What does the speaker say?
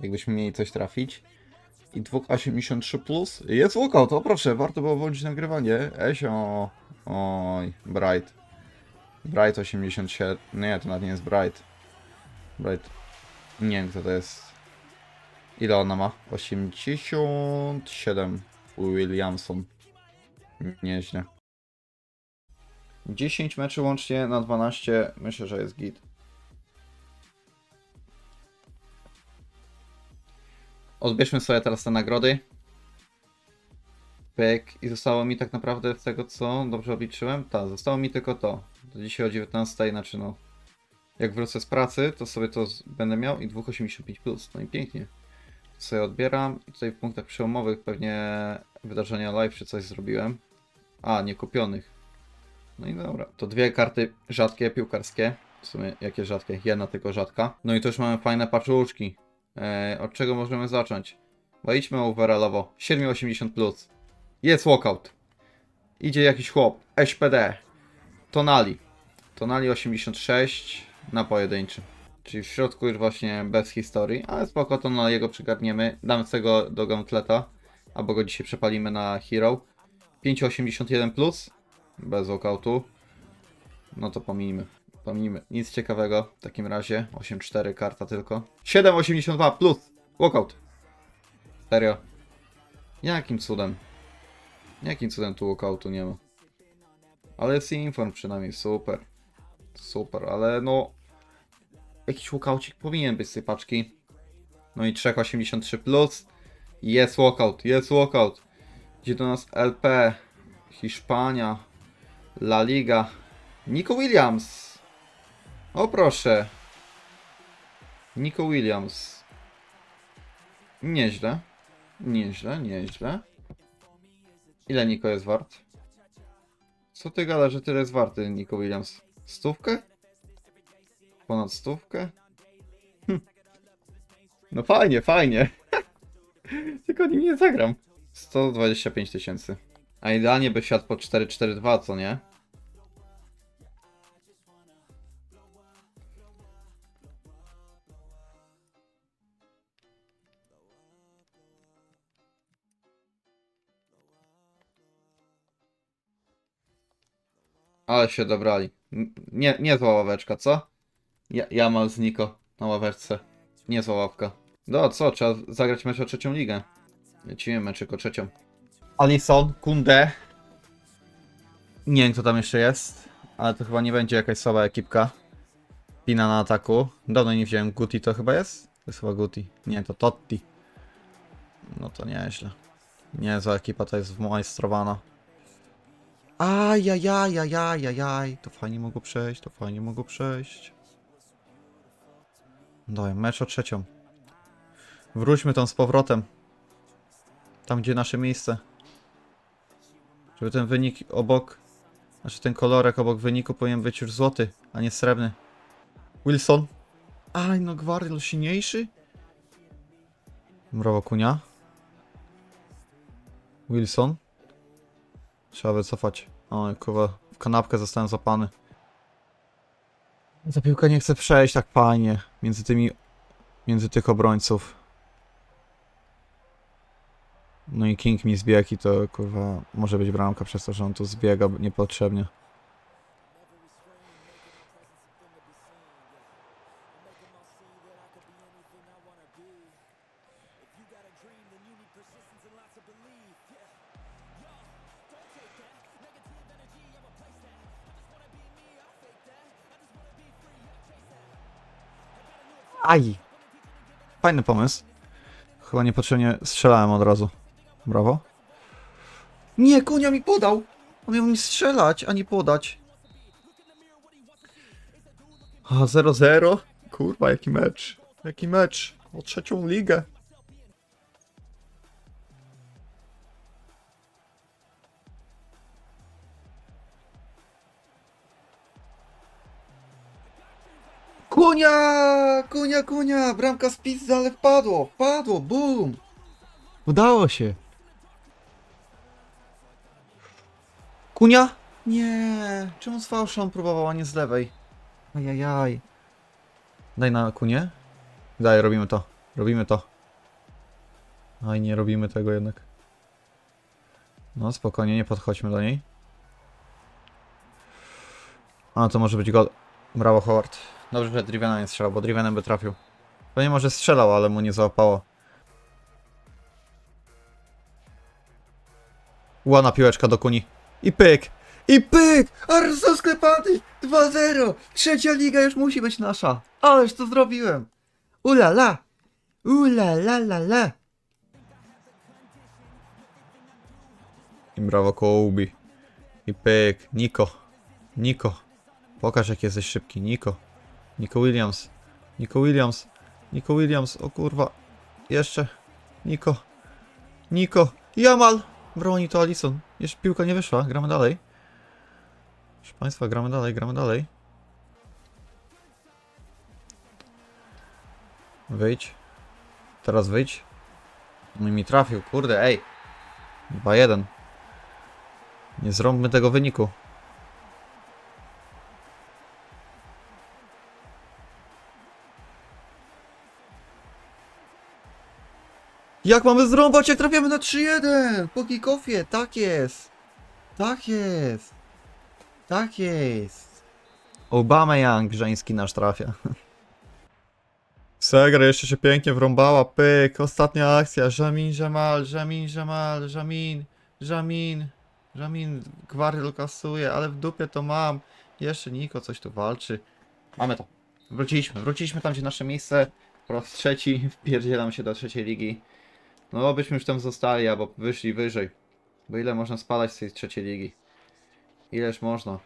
Jakbyśmy mieli coś trafić. I 2,83 plus. Jest walkout, o proszę, warto było włączyć nagrywanie. Esio. Oj, Bright. Bright 87. Nie, to nawet nie jest Bright. Bright. Nie wiem kto to jest. Ile ona ma? 87. Williamson. Nieźle. 10 meczy łącznie na 12. Myślę, że jest git. Odbierzmy sobie teraz te nagrody. Pyk. I zostało mi tak naprawdę z tego co dobrze obliczyłem. Tak, zostało mi tylko to. Do dzisiaj o 19, znaczy no. Jak wrócę z pracy, to sobie to będę miał i 2,85 plus. No i pięknie. To sobie odbieram i tutaj w punktach przełomowych pewnie wydarzenia live czy coś zrobiłem. A, nie kupionych. No i dobra. To dwie karty rzadkie, piłkarskie. W sumie jakie rzadkie? Jedna tylko rzadka. No i tu już mamy fajne paczuszki. Eee, od czego możemy zacząć? Bo idźmy overallowo. 7,80 plus. Jest walkout. Idzie jakiś chłop. SPD. Tonali. Tonali 86 na pojedynczy. Czyli w środku już właśnie bez historii, ale spoko, to na jego przygarniemy. Damy z tego do gauntleta, albo go dzisiaj przepalimy na hero. 5,81 plus, bez walkoutu. No to pominijmy. Pominijmy. Nic ciekawego w takim razie. 8,4 karta tylko. 7,82 plus, walkout. Serio. Jakim cudem? Jakim cudem tu walkoutu nie ma? Ale jest inform przynajmniej, super. Super, ale no... Jakiś walkoucik powinien być z tej paczki. No i 3,83 plus. Jest walkout, jest walkout. Gdzie do nas LP, Hiszpania, La Liga. Nico Williams. O proszę. Nico Williams. Nieźle. Nieźle, nieźle. Ile Nico jest wart? Co ty gada, że tyle jest warty Nico Williams? Stówkę? Ponad stówkę? Hm. No fajnie, fajnie. Tylko nim nie zagram. 125 tysięcy. A idealnie by siadł po 442, co nie? Ale się dobrali. Nie, niezła ławeczka, co? Ja, Jamal z Niko na ławeczce. Niezła ławka. No co, trzeba zagrać mecz o trzecią ligę. Lecimy meczyk o trzecią. Alison, Kunde. Nie wiem kto tam jeszcze jest, ale to chyba nie będzie jakaś słaba ekipka. Pina na ataku. Dawno nie wziąłem. Guti to chyba jest? To jest chyba Guti. Nie, to Totti. No to nieźle. Niezła ekipa to jest wmajstrowana. Ajajajajajajaj, to fajnie mogło przejść, to fajnie mogło przejść. Daj, mecz o trzecią. Wróćmy tam z powrotem. Tam, gdzie nasze miejsce. Żeby ten wynik obok, znaczy ten kolorek obok wyniku powinien być już złoty, a nie srebrny. Wilson. Aj, no Gwardiol silniejszy? Mrowo kunia. Wilson. Trzeba wycofać. O, kurwa, w kanapkę zostałem zapany. Ta piłka nie chce przejść tak fajnie między tymi, między tych obrońców. No i King mi zbiegł i to kurwa może być bramka przez to, że on tu zbiega niepotrzebnie. Aj! Fajny pomysł. Chyba niepotrzebnie strzelałem od razu. Brawo. Nie, konia mi podał! On miał mi strzelać, a nie podać. A 0-0? Kurwa, jaki mecz. Jaki mecz. O trzecią ligę. Kunia! Kunia, kunia! Bramka z pizzy, ale wpadło! Wpadło! Boom! Udało się! Kunia? Nie! Czemu z fałszu on próbował, a nie z lewej? Ajajaj. Daj na kunię. Daj, robimy to. Robimy to. Aj, nie robimy tego jednak. No, spokojnie, nie podchodźmy do niej. A, to może być gol. Brawo, Howard. Dobrze, że Drivena nie strzelał, bo Drivenem by trafił. Pewnie może strzelał, ale mu nie załapało. Łana piłeczka do kuni. I pyk! I pyk! Arso sklepany! 2-0! Trzecia liga już musi być nasza! Ależ to zrobiłem! Ula la! Ula la la la! I brawo Kobe. I pyk. Niko. Niko. Pokaż jak jesteś szybki. Niko. Niko Williams. Niko Williams. Niko Williams. O kurwa. Jeszcze. Niko. Niko. Jamal. Broni to Alison. Jeszcze piłka nie wyszła. Gramy dalej. Proszę Państwa, gramy dalej, gramy dalej. Wyjdź. Teraz wyjdź. No mi trafił, kurde, ej. 2-1. Nie zrąbmy tego wyniku. Jak mamy zrąbać, jak trafiamy na 3-1? Po kickoffie, tak jest. Tak jest. Tak jest. Obama Young żeński nasz trafia. Segra jeszcze się pięknie wrąbała, pyk, ostatnia akcja, Jamin Jamal, Jamin Jamal, Jamin, Jamin, Jamin, Gwardiol kasuje, ale w dupie to mam. Jeszcze Niko coś tu walczy. Mamy to. Wróciliśmy, wróciliśmy tam, gdzie nasze miejsce. Po raz trzeci wpierdzielam się do trzeciej ligi. No, byśmy już tam zostali, albo wyszli wyżej. Bo ile można spadać z tej trzeciej ligi? Ileż można?